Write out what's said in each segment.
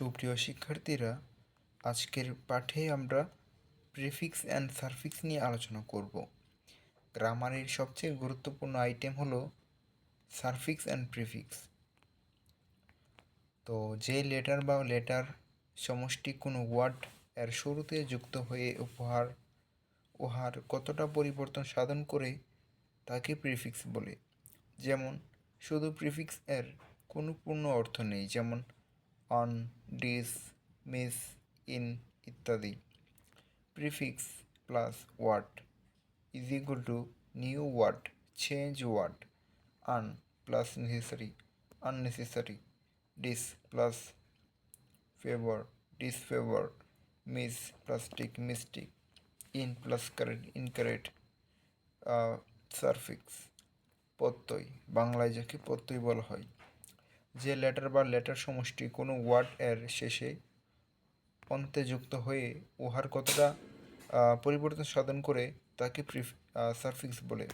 সুপ্রিয় শিক্ষার্থীরা, আজকের পাঠে আমরা প্রিফিক্স অ্যান্ড সারফিক্স নিয়ে আলোচনা করব। গ্রামারের সবচেয়ে গুরুত্বপূর্ণ আইটেম হলো সারফিক্স অ্যান্ড প্রিফিক্স। তো যে লেটার বা লেটার সমষ্টি কোনো ওয়ার্ড এর শুরুতে যুক্ত হয়ে উপহার উহার কতটা পরিবর্তন সাধন করে তাকে প্রিফিক্স বলে। যেমন, শুধু প্রিফিক্স এর কোনো পূর্ণ অর্থ নেই, যেমন অন ডিস মিস ইন ইত্যাদি। Prefix plus word is equal to new word change word un plus necessary unnecessary dis plus favour disfavour mis plastic mystic in plus correct incorrect suffix প্রত্যয়, বাংলায় যাকে প্রত্যয় বলা হয়। যে লেটার বা letter সমষ্টি কোনো ওয়ার্ড এর শেষে অন্তে যুক্ত হয়ে উহার কতটা পরিবর্তন সাধন করে তাকে সারফিক্স বলে।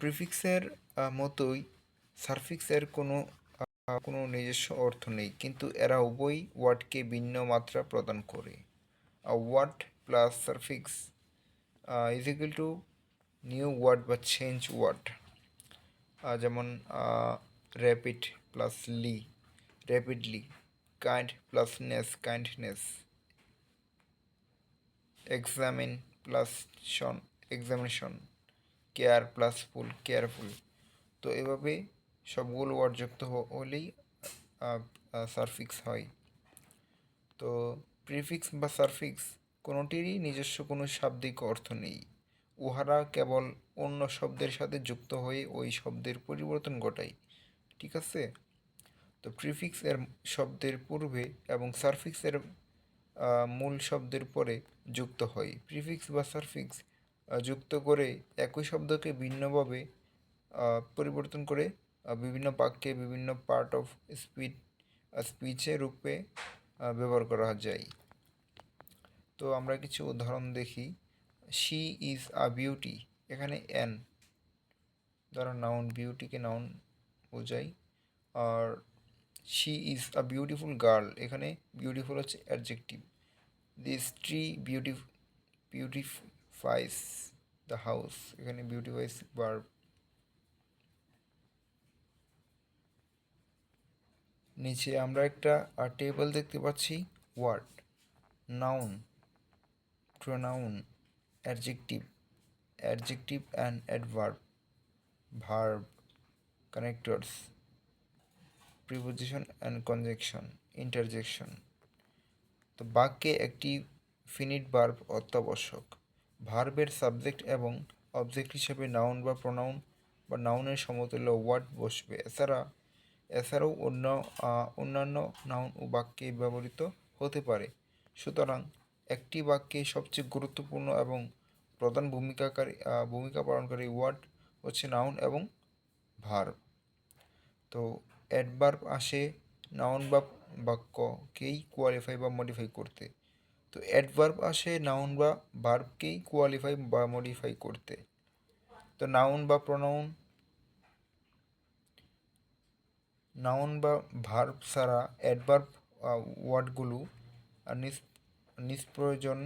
প্রিফিক্সের মতোই সারফিক্সের কোনো কোনো নিজস্ব অর্থ নেই, কিন্তু এরা উভয় ওয়ার্ডকে ভিন্ন মাত্রা প্রদান করে। Word plus suffix is equal to new word বা চেঞ্জ ওয়ার্ড যেমন rapid plus ly rapidly kind plus ness kindness examine plus tion examination care plus ful careful তো এভাবে সবগুলো ওয়ার্ড যুক্ত হলেই সারফিক্স হয়। তো প্রিফিক্স বা সারফিক্স কোনোটিরই নিজস্ব কোনো শাব্দিক অর্থ নেই। উহারা কেবল অন্য শব্দের সাথে যুক্ত হয়ে ওই শব্দের পরিবর্তন ঘটায়। ঠিক আছে? তো প্রিফিক্স এর শব্দের পূর্বে এবং সারফিক্স এর মূল শব্দের পরে যুক্ত হয়। প্রিফিক্স বা সারফিক্স যুক্ত করে একই শব্দকে ভিন্নভাবে পরিবর্তন করে বিভিন্ন বাক্যে বিভিন্ন পার্ট অফ স্পিড স্পিচে রূপে ব্যবহার করা যায়। তো আমরা কিছু উদাহরণ দেখি। শি ইজ আ বিউটি এখানে এন দ্বারা নাউন বিউটিকে নাউন বোঝায় আর she is a beautiful girl এখানে বিউটিফুল হচ্ছে adjective this tree beauty beautifies the house এখানে বিউটিফাইস ভার্ব নিচে আমরা একটা টেবিল দেখতে পাচ্ছি word noun pronoun adjective adjective and adverb verb connectors, preposition and conjunction interjection. তো বাক্যে একটি ফিনিট ভার্ব অত্যাবশ্যক। ভার্বের সাবজেক্ট এবং অবজেক্ট হিসেবে নাউন বা প্রোনাউন বা নাউনের সমতুল্য ওয়ার্ড বসবে। এছাড়া, এছাড়াও অন্য অন্যান্য নাউন ও বাক্যে ব্যবহৃত হতে পারে। সুতরাং একটি বাক্যে সবচেয়ে গুরুত্বপূর্ণ এবং প্রধান ভূমিকাকারী ভূমিকা পালনকারী ওয়ার্ড হচ্ছে নাউন এবং ভার্ব তো অ্যাডভার্ব আসে নাউন বা বাক্যকেই কোয়ালিফাই বা মডিফাই করতে। তো অ্যাডভার্ব আসে নাউন বা ভার্বকেই কোয়ালিফাই বা মডিফাই করতে। তো নাউন বা প্রোনাউন নাউন বা ভার্ব ছাড়া অ্যাডভার্ব ওয়ার্ডগুলো নিষ্প্রয়োজন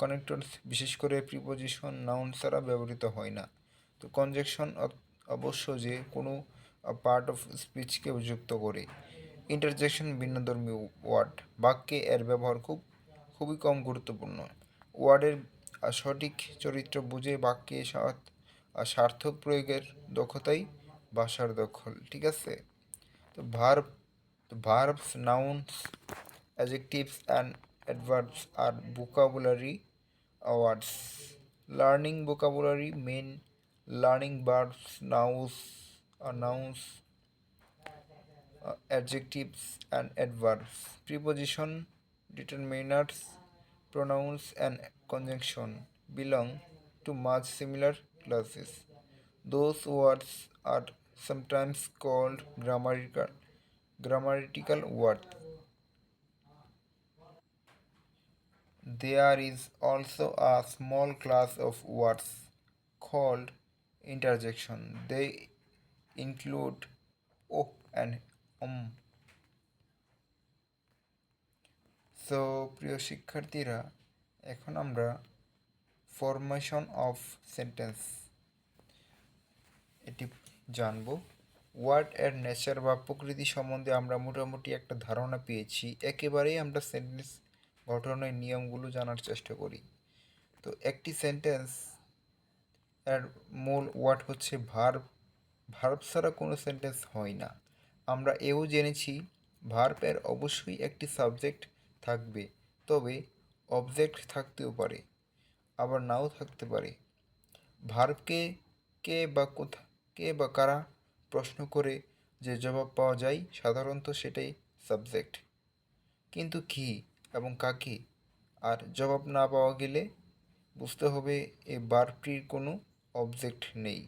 কানেক্টরস বিশেষ করে প্রিপোজিশন নাউন ছাড়া ব্যবহৃত হয় না। তো কনজেকশন অবশ্য যে কোনো পার্ট অফ স্পিচকে যুক্ত করে। ইন্টারজেকশন ভিন্নধর্মী ওয়ার্ড বাক্যে এর ব্যবহার খুব, খুবই কম গুরুত্বপূর্ণ। ওয়ার্ডের সঠিক চরিত্র বুঝে বাক্যে সার্থক প্রয়োগের দক্ষতাই ভাষার দখল, ঠিক আছে? তো verb verbs, nouns, adjectives and adverbs আর vocabulary words learning vocabulary mean learning verbs nouns nouns uh, adjectives and adverbs. Preposition determiners pronouns and conjunction belong to much similar classes those words are sometimes called grammatical grammatical words. There is also a small class of words called interjection. They include o and um. So প্রিয় শিক্ষার্থীরা, এখন আমরা formation of sentence এটি জানব word এর nature বা প্রকৃতি সম্বন্ধে আমরা মোটামুটি একটা ধারণা পেয়েছি একেবারেই আমরা সেন্টেন্স গঠনের নিয়মগুলো জানার চেষ্টা করি তো, একটি সেন্টেন্স এর মূল ওয়ার্ড হচ্ছে ভার্ব ভার্ব ছাড়া কোনো সেন্টেন্স হয় না। আমরা এও জেনেছি ভার্বের অবশ্যই একটি সাবজেক্ট থাকবে, তবে অবজেক্ট থাকতেও পারে, আবার নাও থাকতে পারে। ভার্বকে কে বা কোথা, কে বা কারা প্রশ্ন করে যে জবাব পাওয়া যায়, সাধারণত সেটাই সাবজেক্ট কিন্তু কি এবং কাকে? আর জবাব না পাওয়া গেলে বুঝতে হবে এই বার্বটির কোনো অবজেক্ট নেই।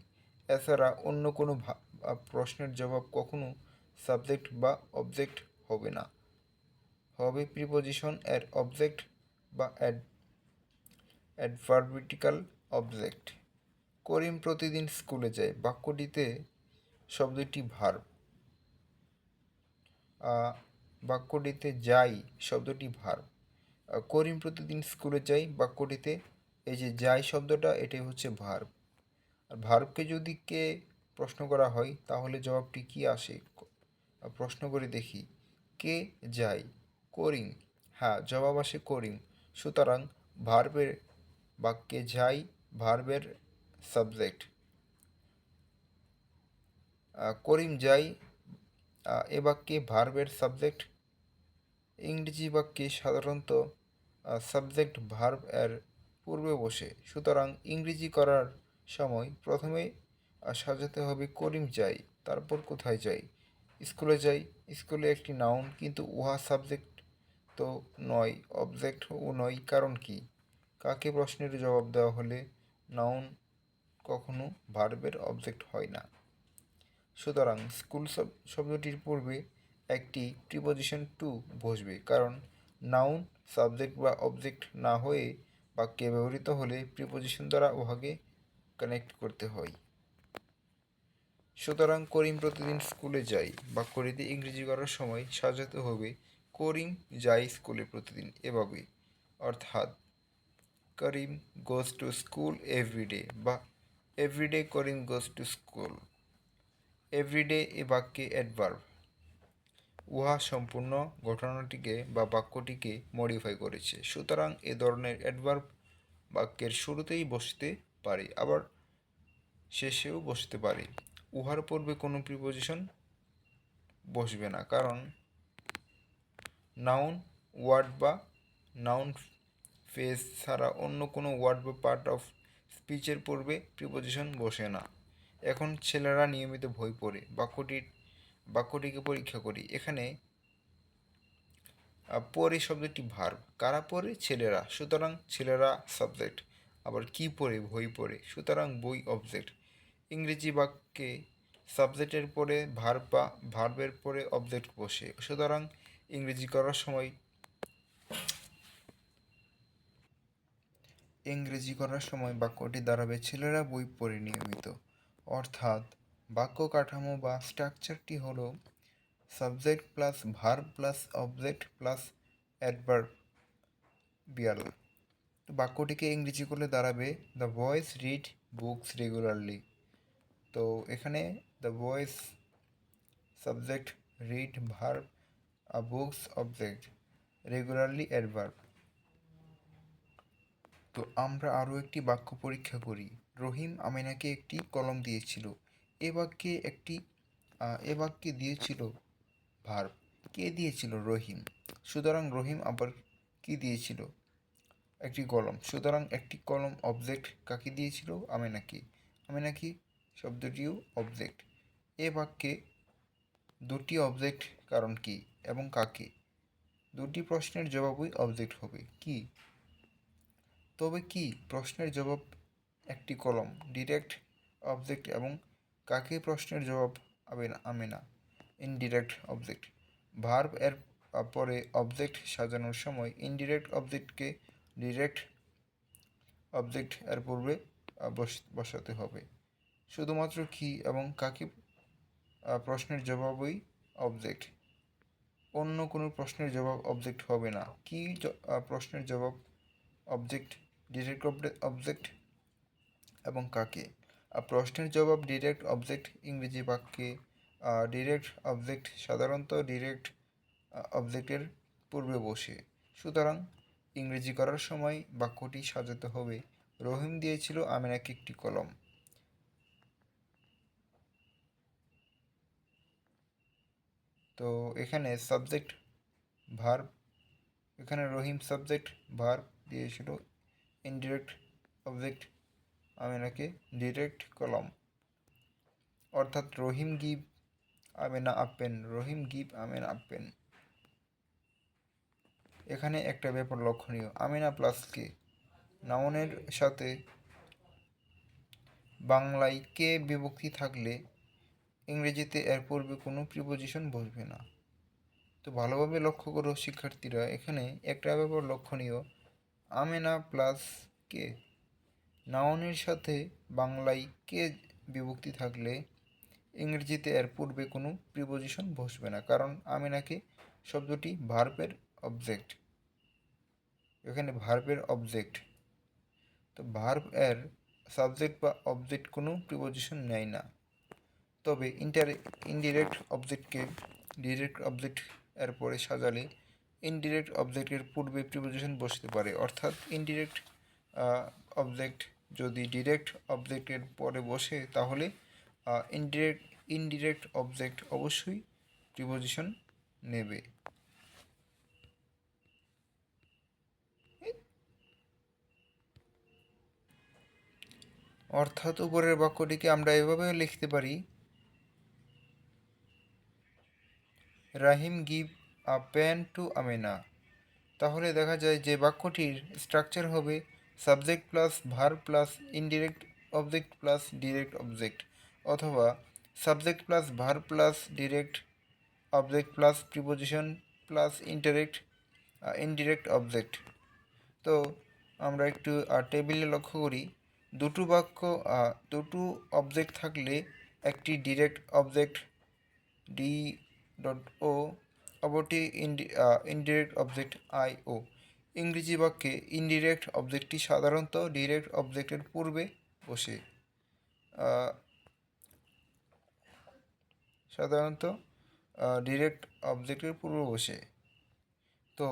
এছাড়া অন্য কোনো প্রশ্নের জবাব কখনো সাবজেক্ট বা অবজেক্ট হবে না। হবে প্রিপোজিশন এর অবজেক্ট বা অ্যাড অ্যাডভার্বিটিক্যাল অবজেক্ট করিম প্রতিদিন স্কুলে যায়। বাক্যটিতে শব্দটি ভার্ব বাক্যটিতে যাই শব্দটি ভার্ব করিম প্রতিদিন স্কুলে যাই বাক্যটিতে এই যে যাই শব্দটা, এটাই হচ্ছে ভার্ব আর ভার্বকে যদি কে প্রশ্ন করা হয়, তাহলে জবাবটি কি আসে? প্রশ্ন করে দেখি। কে যাই করিম। হ্যাঁ জবাব আসে করিম। সুতরাং ভার্বের বাক্যে যাই ভার্বের সাবজেক্ট। করিম যাই এ বাক্যে ভার্বের সাবজেক্ট? ইংরেজি বাক্যে সাধারণত সাবজেক্ট ভার্ব এর পূর্বে বসে। সুতরাং ইংরেজি করার সময় প্রথমে সাজাতে হবে করিম যাই, তারপর কোথায় যাই? স্কুলে যাই, স্কুলে একটি নাউন কিন্তু উহা সাবজেক্ট তো নয় অবজেক্ট ও নয়, কারণ কি? কাকে প্রশ্নের জবাব দেওয়া হলে নাউন কখনো ভার্বের অবজেক্ট হয় না? সুতরাং স্কুল শব্দটির পূর্বে একটি প্রিপোজিশন টু বসবে, কারণ নাউন সাবজেক্ট বা অবজেক্ট না হয়ে বাক্যে ব্যবহৃত হলে প্রিপোজিশন দ্বারা উহাকে কানেক্ট করতে হয়। সুতরাং করিম প্রতিদিন স্কুলে যাই বাক্যটিতে ইংরেজি করার সময় সাজাতে হবে, করিম যাই স্কুলে প্রতিদিন এভাবে। অর্থাৎ, Karim goes to school every day বা every day Karim goes to school every day এ বাক্যে অ্যাডভার্ব উহা সম্পূর্ণ ঘটনাটিকে বা বাক্যটিকে মডিফাই করেছে। সুতরাং এ ধরনের অ্যাডভার্ব বাক্যের শুরুতেই বসতে পারে, আবার শেষেও বসতে পারে। উহার পূর্বে কোনো প্রিপোজিশন বসবে না, কারণ নাউন ওয়ার্ড বা নাউন ফেস ছাড়া অন্য কোনো ওয়ার্ড বা পার্ট অফ স্পিচের পূর্বে প্রিপোজিশন বসে না। এখন ছেলেরা নিয়মিত বই পড়ে, বাক্যটির, বাক্যটিকে পরীক্ষা করি। এখানে পরে শব্দটি ভার্ব কারা পরে ছেলেরা। সুতরাং ছেলেরা সাবজেক্ট আবার কি পড়ে, বই পড়ে। সুতরাং বই অবজেক্ট ইংরেজি বাক্যে সাবজেক্টের পরে ভার বা ভার্বের পরে অবজেক্ট বসে। সুতরাং ইংরেজি করার সময় ইংরেজি করার সময় বাক্যটি দাঁড়াবে ছেলেরা বই পড়ে নিয়মিত। অর্থাৎ বাক্য কাঠামো বা স্ট্রাকচারটি হল subject plus verb plus object plus adverb বিয়াল তো বাক্যটিকে ইংরেজি করলে দাঁড়াবে the boys read books regularly তো এখানে the boys subject read verb books object regularly adverb তো আমরা আরও একটি বাক্য পরীক্ষা করি। রহিম আমিনাকে একটি কলম দিয়েছিল। এ বাক্যে একটি এ বাক্যে দিয়েছিল ভার্ব কে দিয়েছিল? রহিম। সুতরাং রহিম আবার কি দিয়েছিল? একটি কলম। সুতরাং একটি কলম অবজেক্ট কাকে দিয়েছিল? আমি নাকি আমি নাকি শব্দটিও অবজেক্ট এ বাক্যে দুটি অবজেক্ট কারণ কি এবং কাকে? দুটি প্রশ্নের জবাবই অবজেক্ট হবে। কি? তবে কি প্রশ্নের জবাব একটি কলম ডিরেক্ট অবজেক্ট এবং কাকে প্রশ্নের জবাব হবে না আমি না ইনডিরেক্ট অবজেক্ট ভার্ব এর পরে অবজেক্ট সাজানোর সময় ইনডিরেক্ট অবজেক্টকে ডিরেক্ট অবজেক্ট এর পূর্বে বসাতে হবে। শুধুমাত্র কি এবং কাকে প্রশ্নের জবাবই অবজেক্ট। অন্য কোনো প্রশ্নের জবাব অবজেক্ট হবে না। কি প্রশ্নের জবাব অবজেক্ট, ডিরেক্ট অবজেক্ট এবং কাকে? প্রশ্নের জবাব ডিরেক্ট অবজেক্ট, ইংরেজি বাক্যে ডিরেক্ট অবজেক্ট সাধারণত ডিরেক্ট অবজেক্টের পূর্বে বসে। সুতরাং ইংরেজি করার সময় বাক্যটি সাজাতে হবে। রহিম দিয়েছিল আমিনাকে একটি কলম। তো এখানে সাবজেক্ট ভার্ব এখানে রহিম সাবজেক্ট ভার্ব দিয়েছিল। ইনডিরেক্ট অবজেক্ট আমিনাকে ডিরেক্ট কলম। অর্থাৎ Rahim give Amena a pen. Rahim give Amena a pen. এখানে একটা ব্যাপার লক্ষণীয়। আমিনা প্লাস কে। নাউনের সাথে বাংলায় কে বিভক্তি থাকলে ইংরেজিতে এর পূর্বে কোনো প্রিপোজিশন বসবে না। তো ভালোভাবে লক্ষ্য করো শিক্ষার্থীরা, এখানে একটা ব্যাপার লক্ষণীয়। আমেনা প্লাস কে। নাউনের সাথে বাংলায় কে বিভক্তি থাকলে ইংরেজিতে এর পূর্বে কোনো প্রিপোজিশন বসবে না, কারণ আমিনাকে শব্দটি ভার্বের অবজেক্ট এখানে ভার্বের অবজেক্ট তো ভার্ব এর সাবজেক্ট বা অবজেক্ট কোনো প্রিপোজিশন নেয় না। তবে ইন্টার ইনডিরেক্ট অবজেক্টকে ডিরেক্ট অবজেক্ট এর পরে সাজালে ইনডিরেক্ট অবজেক্টের পূর্বে প্রিপোজিশন বসতে পারে। অর্থাৎ ইনডিরেক্ট অবজেক্ট যদি ডিরেক্ট অবজেক্টের পরে বসে, তাহলে ইনডিরেক্ট ইনডিরেক্ট অবজেক্ট অবশ্যই প্রিপোজিশন নেবে। অর্থাৎ উপরের বাক্যটিকে আমরা এভাবে লিখতে পারি, Rahim give a pen to Amena. তাহলে দেখা যায় যে বাক্যটির স্ট্রাকচার হবে subject plus verb plus indirect object plus direct object, অথবা subject plus verb plus direct object plus preposition plus interact indirect object. তো আমরা একটু টেবিলে লক্ষ্য করি। দুটো বাক্য দুটো অবজেক্ট থাকলে একটি direct object D dot O অপরটি ইনডিরেক্ট অবজেক্ট আই ও ইংরেজি বাক্যে ইনডিরেক্ট অবজেক্টটি সাধারণত ডিরেক্ট অবজেক্টের পূর্বে বসে। সাধারণত ডিরেক্ট অবজেক্টের পূর্বে বসে। তো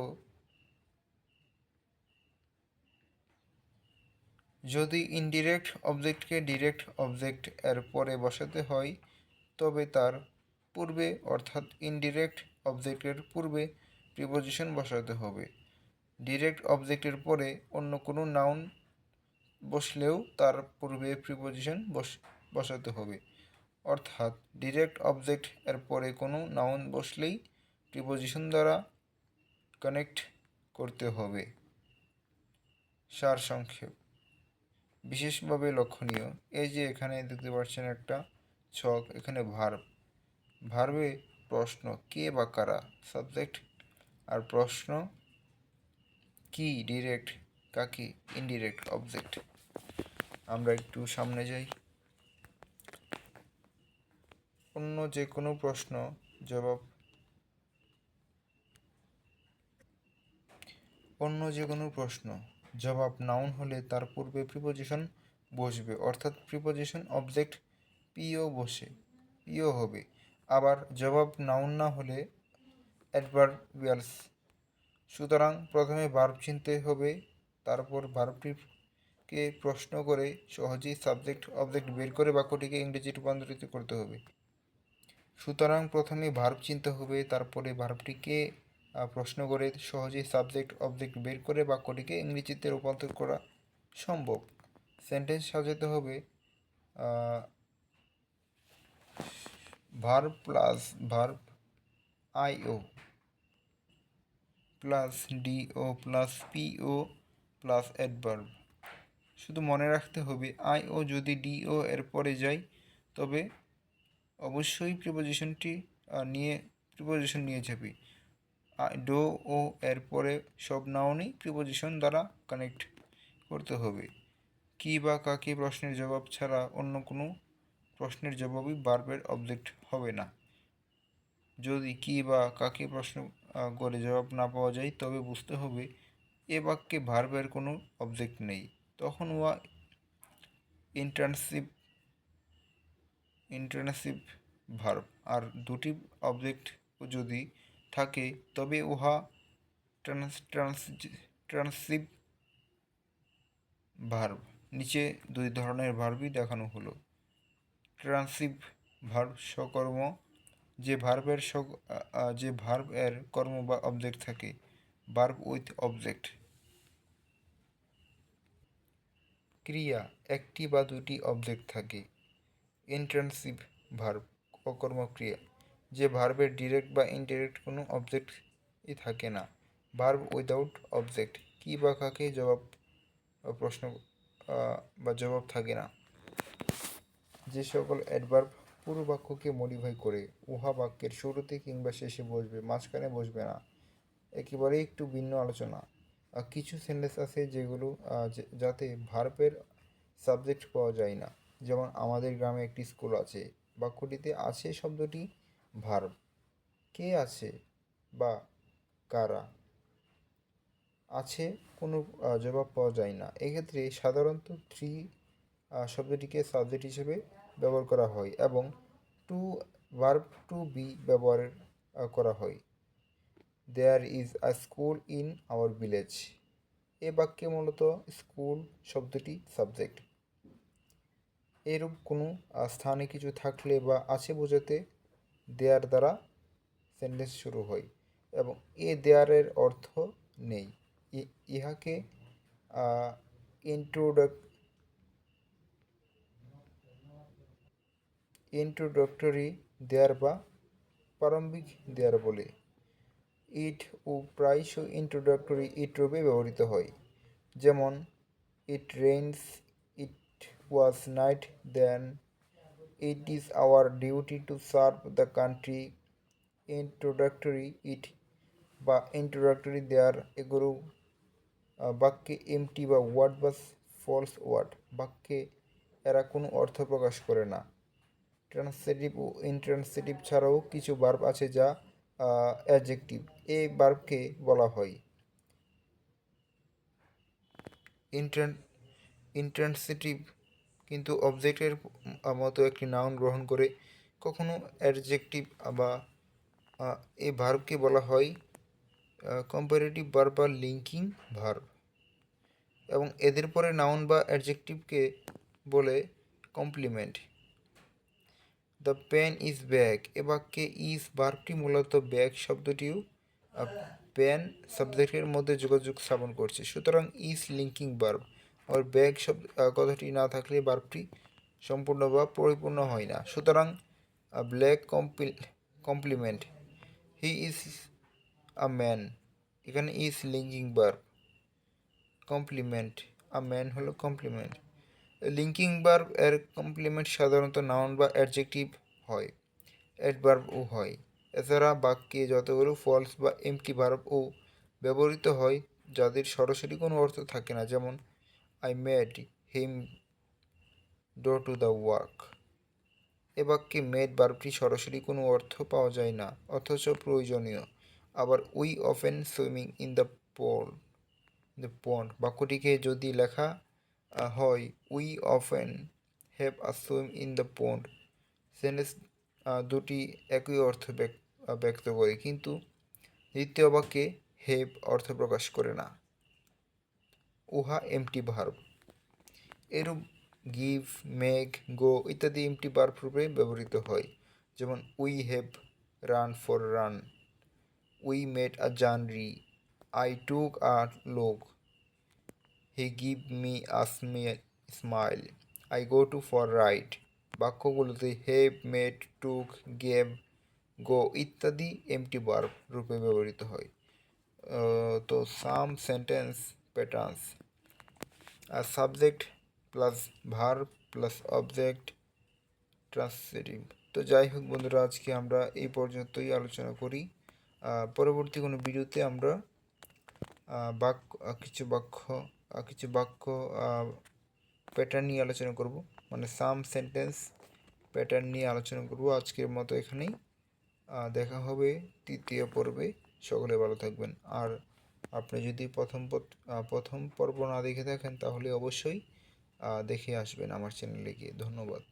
যদি ইনডিরেক্ট অবজেক্টকে ডিরেক্ট অবজেক্ট এর পরে বসাতে হয়, তবে তার পূর্বে অর্থাৎ ইনডিরেক্ট অবজেক্টের পূর্বে প্রিপোজিশন বসাতে হবে। ডিরেক্ট অবজেক্টের পরে অন্য কোনো নাউন বসলেও তার পূর্বে প্রিপোজিশন বস, বসাতে হবে। অর্থাৎ ডিরেক্ট অবজেক্ট এর পরে কোনো নাউন বসলেই প্রিপোজিশন দ্বারা কানেক্ট করতে হবে। সার সংক্ষেপ বিশেষভাবে লক্ষণীয়। এই যে এখানে দেখতে পাচ্ছেন একটা ছক, এখানে ভার্ব ভার্বে প্রশ্ন, কে বা কারা? সাবজেক্ট আর প্রশ্ন, কি? ডিরেক্ট কাকে? ইনডিরেক্ট অবজেক্ট আমরা একটু সামনে যাই। অন্য যে কোনো প্রশ্ন, জবাব। অন্য যে কোনো প্রশ্ন জবাব নাউন হলে তার পূর্বে প্রিপোজিশন বসবে। অর্থাৎ প্রিপোজিশন অবজেক্ট পিও বসে পিও হবে। আবার জবাব নাউন না হলে অ্যাডভার্বিয়ালস সুতরাং প্রথমে ভার্ব চিনতে হবে, তারপর ভার্বটিকে প্রশ্ন করে সহজেই সাবজেক্ট অবজেক্ট বের করে বাক্যটিকে ইংরেজি রূপান্তরিত করতে হবে। সুতরাং প্রথমে ভার্ব চিনতে হবে, তারপরে ভার্বটিকে প্রশ্ন করে সহজেই সাবজেক্ট অবজেক্ট বের করে বাক্যটিকে ইংরেজিতে রূপান্তর করা সম্ভব। সেন্টেন্স সাজাতে হবে verb plus verb IO plus DO plus PO plus adverb শুধু মনে রাখতে হবে আইও যদি ডিও এর পরে যায়, তবে অবশ্যই প্রিপোজিশনটি নিয়ে প্রিপোজিশন নিয়ে যাবে। ডো ও এর পরে সব নাউনই প্রিপোজিশন দ্বারা কানেক্ট করতে হবে। কি বা কাকে প্রশ্নের জবাব ছাড়া অন্য কোনো প্রশ্নের জবাবই বার্বের অবজেক্ট হবে না। যদি কি বা কাকে প্রশ্ন করে জবাব না পাওয়া যায়, তবে বুঝতে হবে এ বাক্যে ভার্বের কোনো অবজেক্ট নেই। তখন উহা ইন্টার্নশিপ ইন্টার্নশিপ ভার্ব আর দুটি অবজেক্ট যদি থাকে, তবে উহা ট্রান্স ট্রান্স, ট্রান্সিভ ভার্ব। নিচে দুই ধরনের ভার্বই দেখানো হলো। ট্রান্সিভ ভার্ব সকর্ম যে ভার্বের যে ভার্ব এর কর্ম বা অবজেক্ট থাকে ভার্ব উইথ অবজেক্ট ক্রিয়া, একটি বা দুটি অবজেক্ট থাকে। ইন্টার্নসিভ ভার্ব অকর্ম ক্রিয়া যে ভার্বের ডিরেক্ট বা ইনডিরেক্ট কোনো অবজেক্টই থাকে না। ভার্ব উইদাউট অবজেক্ট কি বা কাকে জবাব প্রশ্ন বা জবাব থাকে না। যে সকল অ্যাডভার্ব পুরো বাক্যকে মডিফাই করে, উহা বাক্যের শুরুতে কিংবা শেষে বসবে, মাঝখানে বসবে না। একেবারেই একটু ভিন্ন আলোচনা। কিছু সেন্টেন্স আছে যেগুলো যাতে ভার্বের সাবজেক্ট পাওয়া যায় না। যেমন, আমাদের গ্রামে একটি স্কুল আছে। বাক্যটিতে আছে শব্দটি ভার্ব কে আছে বা কারা? আছে কোনো জবাব পাওয়া যায় না। এক্ষেত্রে সাধারণত থ্রি শব্দটিকে সাবজেক্ট হিসেবে ব্যবহার করা হয় এবং টু ভার্ব টু বি ব্যবহার করা হয়। There is a school in our village এ বাক্যে মূলত স্কুল শব্দটি সাবজেক্ট এরূপ কোনো স্থানে কিছু থাকলে বা আছে বোঝাতে দেয়ার দ্বারা সেন্টেন্স শুরু হয় এবং এ দেয়ারের অর্থ নেই। ইহাকে ইন্ট্রোডাক ইন্ট্রোডক্টরি দেয়ার বা প্রারম্ভিক দেয়ার বলে। ইট ও প্রায়শই ইন্ট্রোডাক্টরি ইট রূপে ব্যবহৃত হয়। যেমন it rains it was night then it is our duty to serve the country introductory it বা ইন্ট্রোডাক্টরি দেয়ার এগুলো বাক্যে এমটি বা ওয়ার্ড বা ফলস ওয়ার্ড বাক্যে এরা কোনো অর্থ প্রকাশ করে না। ট্রান্সিটিভ ও ইনট্রান্সিটিভ ছাড়াও কিছু বার্ব আছে যা অ্যাডজেক্টিভ এই বার্বকে বলা হয়। ইন্ট্রান ইন্ট্রান্সিটিভ কিন্তু অবজেক্টের মতো একটি নাউন গ্রহণ করে কখনো অ্যাডজেক্টিভ বা এই ভার্বকে বলা হয় কম্পারেটিভ ভার্ব বা লিঙ্কিং ভার্ব এবং এদের পরে নাউন বা অ্যাডজেক্টিভকে বলে complement the pen is bag এ বাক্যে ইজ ভার্বটি মূলত ব্যাগ শব্দটিও পেন সাবজেক্টের মধ্যে যোগাযোগ স্থাপন করছে। সুতরাং ইজ লিঙ্কিং ভার্ব আর ব্যাগ শব্দ কথাটি না থাকলে ভার্বটি সম্পূর্ণ বা পরিপূর্ণ হয় না। সুতরাং black কমপ্লি, complement. He is a man. এখানে is linking verb complement. A man হলো কমপ্লিমেন্ট। লিঙ্কিং ভার্ব এর কমপ্লিমেন্ট সাধারণত নাউন বা অ্যাডজেক্টিভ হয় অ্যাডভার্বও হয়। এছাড়া বাক্যে যতগুলো ফলস বা এমটি ভার্বও ব্যবহৃত হয়, যাদের সরাসরি কোনো অর্থ থাকে না, যেমন I made him do to the work এ বাক্যে মেড ভার্বটি সরাসরি কোনো অর্থ পাওয়া যায় না, অথচ প্রয়োজনীয়। আবার we often swimming in the pool the pond বাক্যটিকে যদি লেখা হয় we often have a swim in the pond sentence দুটি একই অর্থ ব্যক্ত করে, কিন্তু দ্বিতীয় বাক্যে হেভ অর্থ প্রকাশ করে না। উহা এমটি ভার্ব এরূপ গিভ মেক গো ইত্যাদি এমটি ভার্ব রূপে ব্যবহৃত হয়। যেমন we have run for run we made a journey I took a look he give me a smile I go to for write বাক্যগুলোতে have made took gave go ইত্যাদি empty verb রূপে ব্যবহৃত হয়। তো some sentence patterns আর subject plus verb plus object translative তো যাই হোক বন্ধুরা, আজকে আমরা এই পর্যন্তই আলোচনা করি। পরবর্তী কোনো ভিডিওতে আমরা বাক্য কিছু বাক্য কিছু বাক্য প্যাটার্ন নিয়ে আলোচনা করব। মানে সাম সেন্টেন্স প্যাটার্ন নিয়ে আলোচনা করব। আজকের মতো এখানেই। দেখা হবে তৃতীয় পর্বে। সকলে ভালো থাকবেন। আর আপনি যদি প্রথম প্রথম পর্ব না দেখে থাকেন, তাহলে অবশ্যই দেখে আসবেন আমার চ্যানেলে গিয়ে। ধন্যবাদ।